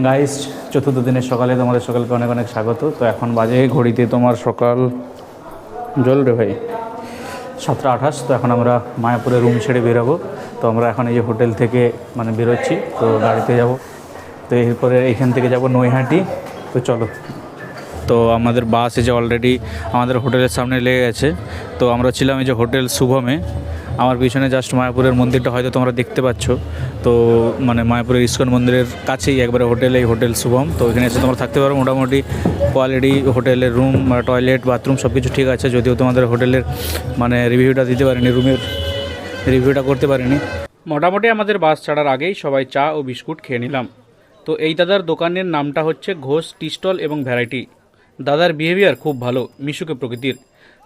Morning guys চতুর্থ দিনের সকালে তোমাদের সকালকে অনেক অনেক স্বাগত। তো এখন বাজে ঘড়িতে তোমার সকাল জল রে ভাই? সাতটা আঠাশ, তো এখন আমরা মায়াপুরে রুম ছেড়ে বেরোবো। তো আমরা এখন এই যে হোটেল থেকে মানে বেরোচ্ছি, তো গাড়িতে যাব। তো এরপরে এইখান থেকে যাব নৈহাটি। তো চলো। তো আমাদের বাস এই যে অলরেডি আমাদের হোটেলের সামনে লেগে গেছে। তো আমরা ছিলাম এই যে হোটেল শুভমে। আমার পিছনে জাস্ট মায়াপুরের মন্দিরটা হয়তো তোমরা দেখতে পাচ্ছ। তো মানে মায়াপুরের ইস্কন মন্দিরের কাছেই একবারে হোটেল, এই হোটেল শুভম। তো এখানে এসে তোমরা থাকতে পারো। মোটামুটি কোয়ালিটি হোটেলের রুম টয়লেট বাথরুম সব কিছু ঠিক আছে। যদিও তোমাদের হোটেলের মানে রিভিউটা দিতে পারিনি রুমের রিভিউটা করতে পারিনি। মোটামুটি আমাদের বাস ছাড়ার আগেই সবাই চা ও বিস্কুট খেয়ে নিলাম। তো এই দাদার দোকানের নামটা হচ্ছে ঘোষ টি স্টল এবং ভ্যারাইটি। দাদার বিহেভিয়ার খুব ভালো, মিশুকে প্রকৃতির।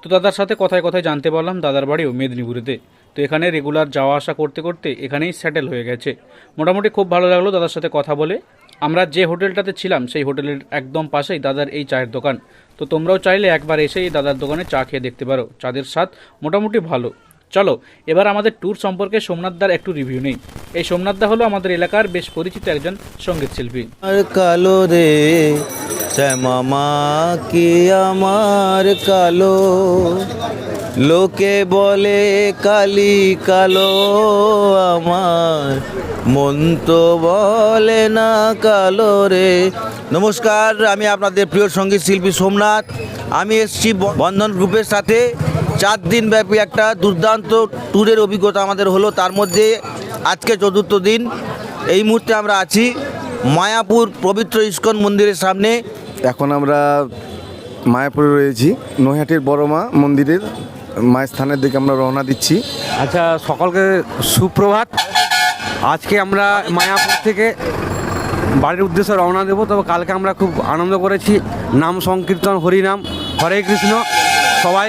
তো দাদার সাথে কথায় কথায় জানতে পারলাম, দাদার বাড়িও মেদিনীপুরেতে। তো এখানে রেগুলার যাওয়া আসা করতে করতে এখানেই সেটেল হয়ে গেছে। মোটামুটি খুব ভালো লাগল দাদার সাথে কথা বলে। আমরা যে হোটেলটাতে ছিলাম, সেই হোটেলের একদম পাশেই দাদার এই চায়ের দোকান। তো তোমরাও চাইলে একবার এসে এই দাদার দোকানে চা খেয়ে দেখতে পারো। চাঁদের স্বাদ মোটামুটি ভালো। চলো, এবার আমাদের ট্যুর সম্পর্কে সোমনাথদার একটু রিভিউ নেই। এই সোমনাথদা হলো আমাদের এলাকার বেশ পরিচিত একজন সংগীত শিল্পী। আর কালো রে শ্যামামা কি আমার কালো? লোকে বলে কালি কালো, আমার মন তো বলে না কালো রে। নমস্কার, আমি আপনাদের প্রিয় সংগীত শিল্পী সোমনাথ। আমি এসছি বন্ধন গ্রুপের সাথে। চার দিন ব্যাপী একটা দুর্দান্ত ট্যুরের অভিজ্ঞতা আমাদের হলো। তার মধ্যে আজকে চতুর্থ দিন। এই মুহূর্তে আমরা আছি মায়াপুর পবিত্র ইস্কন মন্দিরের সামনে। এখন আমরা মায়াপুরে রয়েছি। নৈহাটির বড় মা মন্দিরের মায়ের স্থানের দিকে আমরা রওনা দিচ্ছি। আচ্ছা সকলকে সুপ্রভাত। আজকে আমরা মায়াপুর থেকে বাড়ির উদ্দেশ্যে রওনা দেবো। তবে কালকে আমরা খুব আনন্দ করেছি। নাম সংকীর্তন হরিনাম হরে কৃষ্ণ। সবাই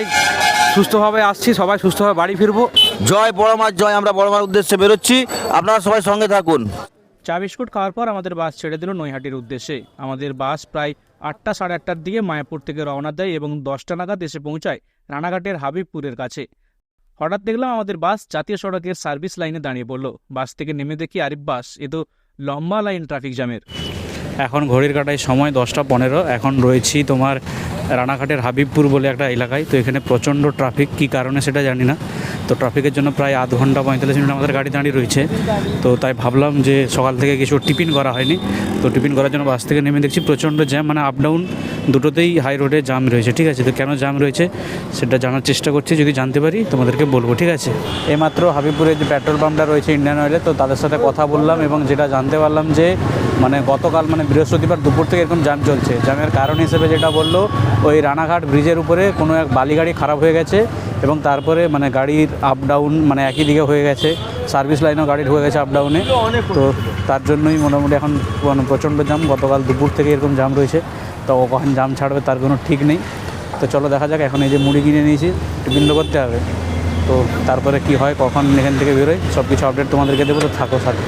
সুস্থভাবে আসছি সবাই সুস্থভাবে বাড়ি ফিরবো। জয় বড় মার জয় আমরা বড় মার উদ্দেশ্যে বেরোচ্ছি। আপনারা সবাই সঙ্গে থাকুন। চা বিস্কুট খাওয়ার পর আমাদের বাস ছেড়ে দিল নৈহাটির উদ্দেশ্যে। আমাদের বাস প্রায় আটটা সাড়ে আটটার দিকে মায়াপুর থেকে রওনা দেয় এবং দশটা নাগাদ এসে পৌঁছায় রানাঘাটের হাবিবপুরের কাছে। হঠাৎ দেখলাম আমাদের বাস জাতীয় সড়কের সার্ভিস লাইনে দাঁড়িয়ে পড়ল। বাস থেকে নেমে দেখি আরিফ বাস এ তো লম্বা লাইন ট্রাফিক জ্যামের। এখন ঘড়ির কাটায় সময় দশটা পনেরো। এখন রয়েছি তোমার রানাঘাটের হাবিবপুর বলে একটা এলাকায়। তো এখানে প্রচণ্ড ট্রাফিক কী কারণে সেটা জানি না। তো ট্রাফিকের জন্য প্রায় আধ ঘণ্টা পঁয়তাল্লিশ মিনিট আমাদের গাড়ি দাঁড়িয়ে রয়েছে। তো তাই ভাবলাম যে সকাল থেকে কিছু টিফিন করা হয়নি। তো টিফিন করার জন্য বাস থেকে নেমে দেখছি প্রচণ্ড জ্যাম মানে আপ ডাউন দুটোতেই হাই রোডে জাম রয়েছে, ঠিক আছে? তো কেন জাম রয়েছে সেটা জানার চেষ্টা করছি, যদি জানতে পারি তোমাদেরকে বলব, ঠিক আছে? এইমাত্র হাবিবপুরে যে পেট্রোল পাম্পটা রয়েছে ইন্ডিয়ান অয়েলে তো তাদের সাথে কথা বললাম এবং যেটা জানতে পারলাম যে মানে গতকাল মানে বৃহস্পতিবার দুপুর থেকে এরকম জ্যাম চলছে। জ্যামের কারণ হিসেবে যেটা বলল, ওই রানাঘাট ব্রিজের উপরে কোনো এক বালি গাড়ি খারাপ হয়ে গেছে। এবং তারপরে মানে গাড়ির আপ ডাউন মানে একই দিকে হয়ে গেছে সার্ভিস লাইনও গাড়ি ঢুকে গেছে আপ ডাউনে তো তার জন্যই মোটামুটি এখন মানে প্রচণ্ড জাম গতকাল দুপুর থেকে এরকম জাম রয়েছে, তো কখন জাম ছাড়বে তার কোনো ঠিক নেই। তো চলো দেখা যাক, এখন এই যে মুড়ি কিনে নিয়েছি টিফিন তো করতে হবে। তো তারপরে কি হয়, কখন এখান থেকে বেরোয় সব কিছু আপডেট তোমাদেরকে দেবো, তো থাকো সাথে।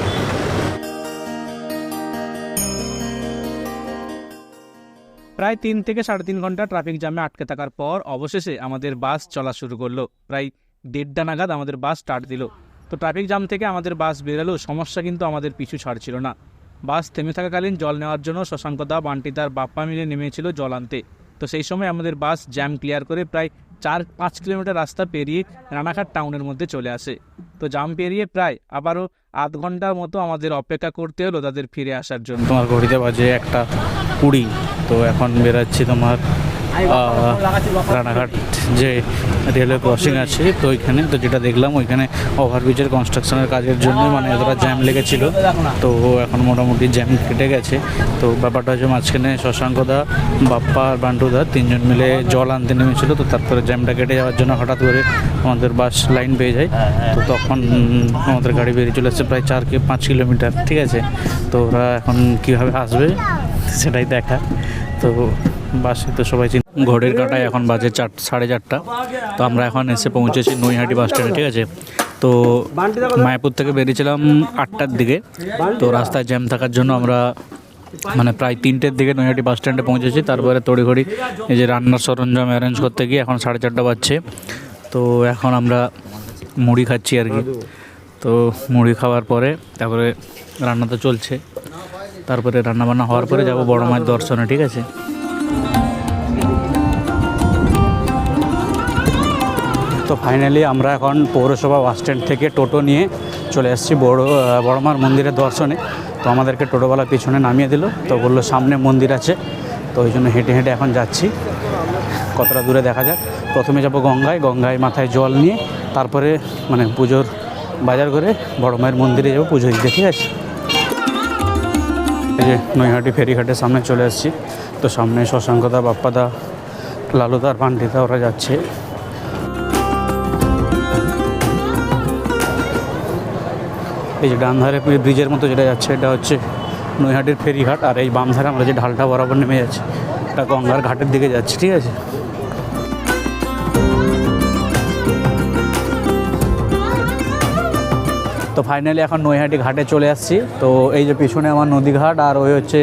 প্রায় তিন থেকে সাড়ে তিন ঘণ্টা ট্রাফিক জ্যামে আটকে থাকার পর অবশেষে আমাদের বাস চলা শুরু করল। প্রায় দেড়টা নাগাদ আমাদের বাস স্টার্ট দিল। তো ট্রাফিক জ্যাম থেকে আমাদের বাস বেরোলেও সমস্যা কিন্তু আমাদের পিছু ছাড়ছিল না। বাস থেমে থাকাকালীন জল নেওয়ার জন্য শশাঙ্কদা বান্টি তার বাপ্পা মিলে নেমেছিল জল আনতে। তো সেই সময় আমাদের বাস জ্যাম ক্লিয়ার করে প্রায় চার পাঁচ কিলোমিটার রাস্তা পেরিয়ে রানাঘাট টাউনের মধ্যে চলে আসে। তো জাম পেরিয়ে প্রায় আবারও আধ ঘণ্টার মতো আমাদের অপেক্ষা করতে হলো তাদের ফিরে আসার জন্য। তোমার ঘড়িতে বাজে একটা কুড়ি। তো এখন বেরাচ্ছি তোমার রানাঘাট যে রেলওয়ে ক্রসিং আছে, তো ওইখানে, তো যেটা দেখলাম ওইখানে ওভারব্রিজের কনস্ট্রাকশনের কাজের জন্য মানে এতটা জ্যাম লেগেছিল। তো এখন মোটামুটি জ্যাম কেটে গেছে। তো ব্যাপারটা হচ্ছে মাঝখানে শশাঙ্কদা বাপ্পা আর বান্টুদা তিনজন মিলে জল আনতে নেমেছিল, তো তারপরে জ্যামটা কেটে যাওয়ার জন্য হঠাৎ করে আমাদের বাস লাইন পেয়ে যায়। তো তখন আমাদের গাড়ি বেরিয়ে চলে আসছে প্রায় চার কি, পাঁচ কিলোমিটার, ঠিক আছে? তো ওরা এখন কীভাবে আসবে? সেটাই দেখা। তো বাসে তো সবাই ঘড়ির কাটায় এখন বাজে চার, সাড়ে চারটা। তো আমরা এখন এসে পৌঁছেছি নৈহাটি বাস স্ট্যান্ডে, ঠিক আছে? তো মায়াপুর থেকে বেরিয়েছিলাম আটটার দিকে। তো রাস্তায় জ্যাম থাকার জন্য আমরা মানে প্রায় তিনটের দিকে নৈহাটি বাস স্ট্যান্ডে পৌঁছেছি। তারপরে তড়িঘড়ি, এই যে রান্নার সরঞ্জাম অ্যারেঞ্জ করতে গিয়ে এখন সাড়ে চারটা বাজছে। তো এখন আমরা মুড়ি খাচ্ছি আর কি। তো মুড়ি খাওয়ার পরে তারপরে রান্না তো চলছে। তারপরে রান্নাবান্না হওয়ার পরে যাব বড় মায়ের দর্শনে, ঠিক আছে? তো ফাইনালি আমরা এখন পৌরসভা বাস স্ট্যান্ড থেকে টোটো নিয়ে চলে এসেছি বড় বড় বড়মার মন্দিরের দর্শনে। তো আমাদেরকে টোটোওয়ালা পিছনে নামিয়ে দিল। তো বলল সামনে মন্দির আছে। তো ওই জন্য হেঁটে হেঁটে এখন যাচ্ছি। কতটা দূরে দেখা যাক। প্রথমে যাব গঙ্গায়। গঙ্গায় মাথায় জল নিয়ে তারপরে মানে পুজোর বাজার করে বড় মায়ের মন্দিরে যাব পুজো দিতে, ঠিক আছে? এই যে নৈহাটি ফেরিঘাটের সামনে চলে আসছি। তো সামনে শশাঙ্কদা, বাপ্পাদা লালুদার পান্ডিতা ওরা যাচ্ছে। এই যে ডান ধারে ব্রিজের মতো যেটা যাচ্ছে, এটা হচ্ছে নৈহাটির ফেরিঘাট। আর এই বাম ধারে আমরা যে ঢালটা বরাবর নেমে যাচ্ছি, এটা গঙ্গার ঘাটের দিকে যাচ্ছে, ঠিক আছে? তো ফাইনালি এখন নৈহাটি ঘাটে চলে আসছি। তো এই যে পিছনে আমার নদী ঘাট আর ওই হচ্ছে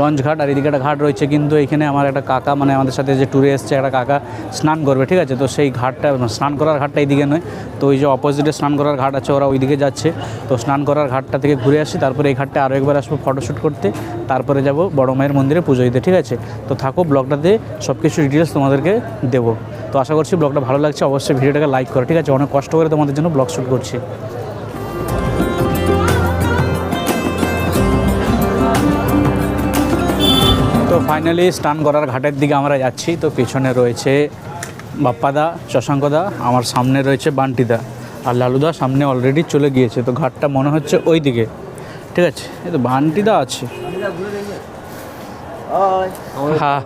লঞ্চ ঘাট আর এদিকে একটা ঘাট রয়েছে। কিন্তু এখানে আমার একটা কাকা মানে আমাদের সাথে যে ট্যুরে এসছে, একটা কাকা স্নান করবে, ঠিক আছে? তো সেই ঘাটটা স্নান করার ঘাটটা এইদিকে নয়। তো ওই যে অপোজিটে স্নান করার ঘাট আছে, ওরা ওইদিকে যাচ্ছে। তো স্নান করার ঘাটটা থেকে ঘুরে আসি, তারপরে এই ঘাটটা আরও একবার আসব ফটোশ্যুট করতে। তারপরে যাব বড় মায়ের মন্দিরে পুজো দিতে, ঠিক আছে? তো থাকো, ব্লগটাতে সব কিছু ডিটেলস তোমাদেরকে দেবো। তো আশা করছি ব্লগটা ভালো লাগছে, অবশ্যই ভিডিওটাকে লাইক করো, ঠিক আছে? অনেক কষ্ট করে তোমাদের জন্য ব্লগ শ্যুট করছি। ফাইনালি স্নান করার ঘাটের দিকে আমরা যাচ্ছি। তো পিছনে রয়েছে বাপ্পাদা শশাঙ্কদা আমার সামনে রয়েছে বান্টিদা আর লালুদা সামনে অলরেডি চলে গিয়েছে। তো ঘাটটা মনে হচ্ছে ওই দিকে ঠিক আছে এই তো বান্টিদা আছে। হ্যাঁ।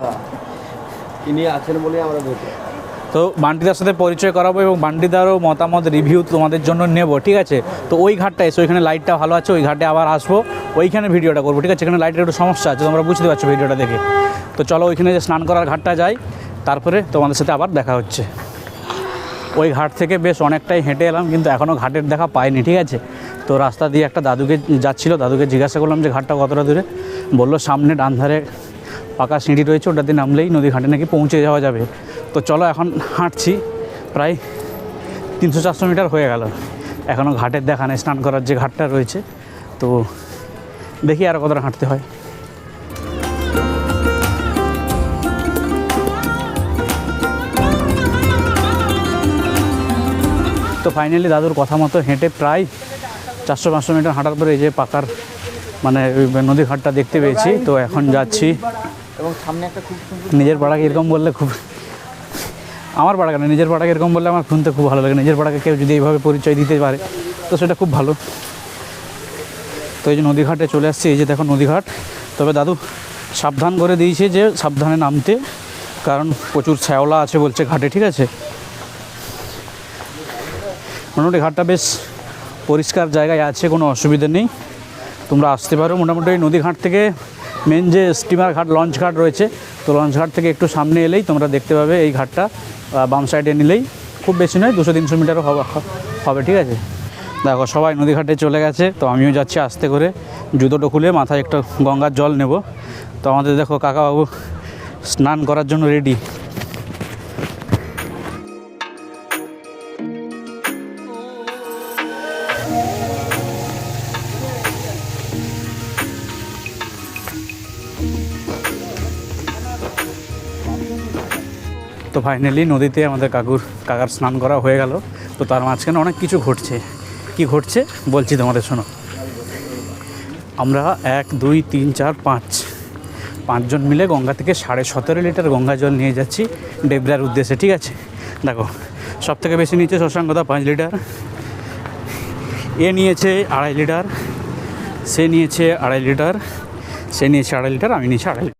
ইনি আছেন বলে আমরা তো বান্টিদার সাথে পরিচয় করাবো এবং বান্টিদারও মতামত রিভিউ তোমাদের জন্য নেব। ঠিক আছে তো ওই ঘাটটা এসে ওইখানে লাইটটা ভালো আছে ওই ঘাটে আবার আসব। ওইখানে ভিডিওটা করব, ঠিক আছে? এখানে লাইটের একটু সমস্যা আছে, তোমরা বুঝতে পারছ ভিডিওটা দেখে। তো চলো ওইখানে যে স্নান করার ঘাটটা যাই, তারপরে তোমাদের সাথে আবার দেখা হচ্ছে। ওই ঘাট থেকে বেশ অনেকটাই হেঁটে এলাম, কিন্তু এখনও ঘাটের দেখা পাইনি, ঠিক আছে? তো রাস্তা দিয়ে একটা দাদুকে যাচ্ছিল, দাদুকে জিজ্ঞাসা করলাম যে ঘাটটা কতটা দূরে? বলল, সামনে ডান ধারে পাকা সিঁড়ি রয়েছে, ওটাতে নামলেই নদী ঘাটে নাকি পৌঁছে যাওয়া যাবে। তো চলো এখন হাঁটছি, প্রায় তিনশো চারশো মিটার হয়ে গেল। এখনও ঘাটের দেখা নেই, স্নান করার যে ঘাটটা রয়েছে। তো দেখি আর কতটা হাঁটতে হয়। তো ফাইনালি দাদুর কথা মতো হেঁটে প্রায় চারশো পাঁচশো মিটার হাঁটার পরে এই যে পাকার মানে নদী ঘাটটা দেখতে পেয়েছি। তো এখন যাচ্ছি। এবং সামনে একটা খুব নিজের পাড়াকে এরকম বললে খুব আমার পাড়া কেন নিজের পাড়াকে এরকম বললে আমার শুনতে খুব ভালো লাগে। নিজের পাড়াকে কেউ যদি এইভাবে পরিচয় দিতে পারে তো সেটা খুব ভালো। তো এই যে নদীঘাটে চলে আসছে, এই যে দেখো নদীঘাট। তবে দাদু, সাবধান করে দিয়েছে যে সাবধানে নামতে, কারণ প্রচুর শ্যাওলা আছে বলছে ঘাটে, ঠিক আছে? মোটামুটি ঘাটটা বেশ পরিষ্কার জায়গায় আছে, কোনো অসুবিধা নেই। তোমরা আসতে পারো। মোটামুটি ওই নদীঘাট থেকে মেন যে স্টিমার ঘাট লঞ্চ ঘাট রয়েছে, তো লঞ্চ ঘাট থেকে একটু সামনে এলেই তোমরা দেখতে পাবে এই ঘাটটা বাম সাইডে নিলেই। খুব বেশি নয়, দুশো তিনশো মিটারও হবে, ঠিক আছে? দেখো, সবাই নদীঘাটে চলে গেছে, তো আমিও যাচ্ছি আস্তে করে। জুতোটো খুলে মাথায় একটা গঙ্গার জল নেব। তো আমাদের দেখো কাকাবাবু স্নান করার জন্য রেডি। তো ফাইনালি নদীতে আমাদের কাকুর, কাকার স্নান করা হয়ে গেল। তো তার মাঝখানে অনেক কিছু ঘটছে। কি ঘটছে বলছি তোমাদের, শোনো। আমরা এক, দুই, তিন, চার, পাঁচ। পাঁচজন মিলে গঙ্গা থেকে সাড়ে সতেরো লিটার গঙ্গা জল নিয়ে যাচ্ছি ডেবরার উদ্দেশ্যে, ঠিক আছে? দেখো সব থেকে বেশি নিয়েছে শশাঙ্কদা পাঁচ লিটার। এ নিয়েছে আড়াই লিটার, সে নিয়েছে আড়াই লিটার, সে নিয়েছে আড়াই লিটার, আমি নিয়েছি আড়াই লিটার।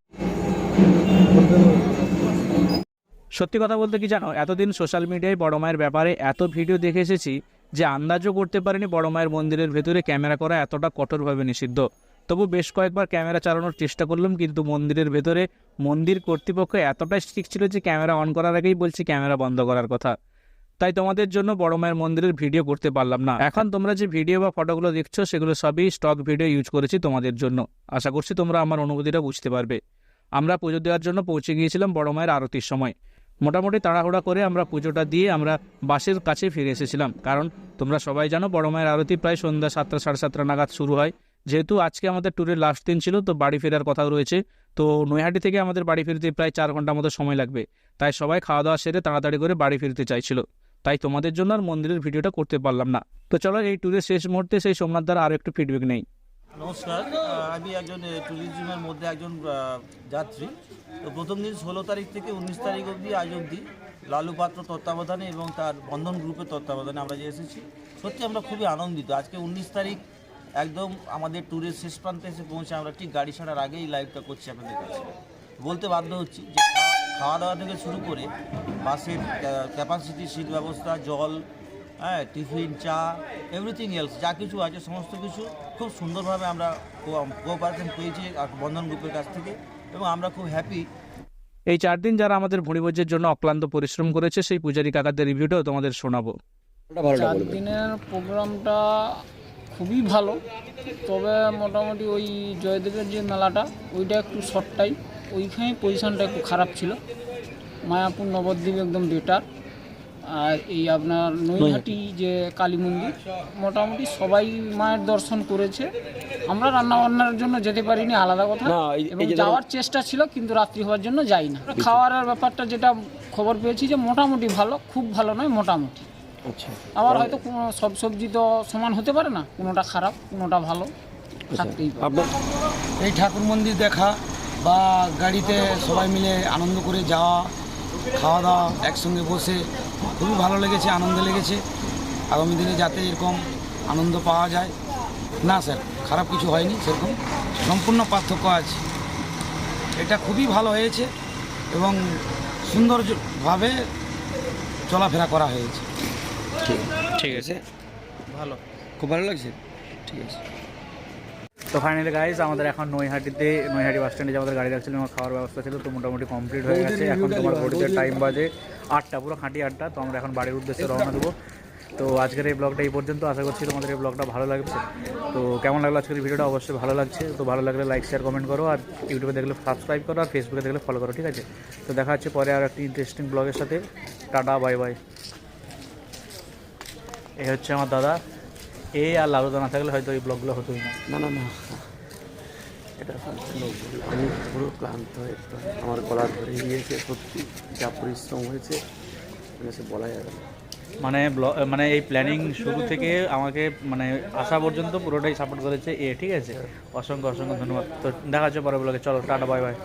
সত্যি কথা বলতে কি জানো, এতদিন সোশ্যাল মিডিয়ায় বড় মায়ের ব্যাপারে এত ভিডিও দেখে এসেছি যে আন্দাজও করতে পারিনি বড় মায়ের মন্দিরের ভেতরে। ক্যামেরা করা এতটা কঠোরভাবে নিষিদ্ধ। তবু বেশ কয়েকবার ক্যামেরা চালানোর চেষ্টা করলাম, কিন্তু মন্দিরের ভেতরে মন্দির কর্তৃপক্ষ এতটাই স্ট্রিক ছিল যে ক্যামেরা অন করার আগেই বলছি ক্যামেরা বন্ধ করার কথা। তাই তোমাদের জন্য বড় মায়ের মন্দিরের ভিডিও করতে পারলাম না। এখন তোমরা যে ভিডিও বা ফটোগুলো দেখছ, সেগুলো সবই স্টক ভিডিও ইউজ করেছি তোমাদের জন্য। আশা করছি তোমরা আমার অনুভূতিটা বুঝতে পারবে। আমরা পুজো দেওয়ার জন্য পৌঁছে গিয়েছিলাম বড় মায়ের আরতির সময়। মোটামুটি তাড়াহুড়া করে আমরা পুজোটা দিয়ে আমরা বাসের কাছে ফিরে এসেছিলাম। কারণ তোমরা সবাই জানো বড় মায়ের আরতি প্রায় সন্ধ্যা সাতটা, সাড়ে সাতটা নাগাদ শুরু হয়। যেহেতু আজকে আমাদের ট্যুরের লাস্ট দিন ছিল, তো বাড়ি ফেরার কথাও রয়েছে। তো নৈহাটি থেকে আমাদের বাড়ি ফিরতে প্রায় চার ঘণ্টা মতো সময় লাগবে। তাই সবাই খাওয়া দাওয়া সেরে তাড়াতাড়ি করে বাড়ি ফিরতে চাইছিল। তাই তোমাদের জন্য আর মন্দিরের ভিডিওটা করতে পারলাম না। তো চলো এই ট্যুরের শেষ মুহূর্তে সেই সোমনাথ দ্বারা আরও একটু ফিডব্যাক নেই। নমস্কার। আমি একজন ট্যুরিজমের মধ্যে একজন যাত্রী। তো প্রথম দিন ষোলো তারিখ থেকে উনিশ তারিখ অবধি আজ অবধি লালু পাত্র তত্ত্বাবধানে এবং তার বন্ধন গ্রুপের তত্ত্বাবধানে আমরা যে এসেছি। সত্যি আমরা খুবই আনন্দিত। আজকে উনিশ তারিখ একদম আমাদের ট্যুরের শেষ প্রান্তে এসে পৌঁছে আমরা ঠিক গাড়ি ছাড়ার আগেই লাইভটা করছি আপনাদের কাছে। বলতে বাধ্য হচ্ছি যে খাওয়া- দাওয়া থেকে শুরু করে বাসের ক্যাপাসিটি সিট ব্যবস্থা, জল হ্যাঁ টিফিন চা এভরিথিং এলস যা কিছু আছে সমস্ত কিছু খুব সুন্দরভাবে আমরা কোঅপারেশন পেয়েছি আর বন্ধন গ্রুপের কাছ থেকে এবং আমরা খুব হ্যাপি এই চার দিন যারা আমাদের ভুঁড়িভোজের জন্য অক্লান্ত পরিশ্রম করেছে সেই পূজারী কাকাদের রিভিউটাও তোমাদের শোনাবো। চার দিনের প্রোগ্রামটা খুবই ভালো তবে মোটামুটি ওই জয়দেবের যে মেলাটা ওইটা একটু শর্টটাই ওইখানে পজিশনটা একটু খারাপ ছিল। মায়াপুর নবদ্বীপ একদম বেটার আর এই আপনার নৈহাটি যে কালী মন্দির মোটামুটি সবাই মায়ের দর্শন করেছে। আমরা রান্না বান্নার জন্য যেতে পারিনি আলাদা কথা। এবং যাওয়ার চেষ্টা ছিল কিন্তু রাত্রি হওয়ার জন্য যাই না। খাওয়ার ব্যাপারটা যেটা খবর পেয়েছি যে মোটামুটি ভালো খুব ভালো নয় মোটামুটি। আবার হয়তো কোনো সব সবজি তো সমান হতে পারে না কোনোটা খারাপ কোনোটা ভালো থাকতেই পারে। এই ঠাকুর মন্দির দেখা বা গাড়িতে সবাই মিলে আনন্দ করে যাওয়া খাওয়া দাওয়া একসঙ্গে বসে খুবই ভালো লেগেছে আনন্দ লেগেছে। আগামী দিনে যাতে এরকম আনন্দ পাওয়া যায়। না স্যার খারাপ কিছু হয়নি সেরকম। সম্পূর্ণ পার্থক্য আছে। এটা খুবই ভালো হয়েছে এবং সুন্দরভাবে চলাফেরা করা হয়েছে। ঠিক আছে। ভালো। খুব ভালো লাগছে? ঠিক আছে। তো ফাইনালি গাইজ আমাদের এখন নৈহাটিতে নৈহাটি বাস স্ট্যান্ডে যে আমাদের গাড়ি রাখছিল আমার খাওয়ার ব্যবস্থা ছিল তো মোটামুটি কমপ্লিট হয়ে গেছে। এখন তোমার ঘড়িতে টাইম বাজে আটটা পুরো খাঁটি আটটা। তো আমরা এখন বাড়ির উদ্দেশ্যে রওনা দেবো। তো আজকের এই ব্লগটা এই পর্যন্ত। আশা করছি তোমাদের এই ব্লগটা ভালো লাগছে। তো কেমন লাগল আজকের ভিডিওটা অবশ্যই ভালো লাগছে। তো ভালো লাগলে লাইক শেয়ার কমেন্ট করো। আর ইউটিউবে দেখলে সাবস্ক্রাইব করো। আর ফেসবুকে দেখলে ফলো করো ঠিক আছে? তো দেখা হচ্ছে পরে আর একটি ইন্টারেস্টিং ব্লগের সাথে। টাটা বাই বাই এই হচ্ছে আমার দাদা। এ আর লালুদা না থাকলে হয়তো এই ব্লগগুলো হতোই না। না না না। এটা আমি পুরো ক্লান্ত হয়ে আমার গলা ধরে গিয়েছে সত্যি যা পরিশ্রম হয়েছে মানে সে বলা যাবে না। মানে ব্ল- মানে এই প্ল্যানিং শুরু থেকে আমাকে মানে আসা পর্যন্ত পুরোটাই সাপোর্ট করেছে এ ঠিক আছে? অসংখ্য অসংখ্য ধন্যবাদ। তো দেখা হচ্ছে পরে ব্লগে চলো টাটা বাই বাই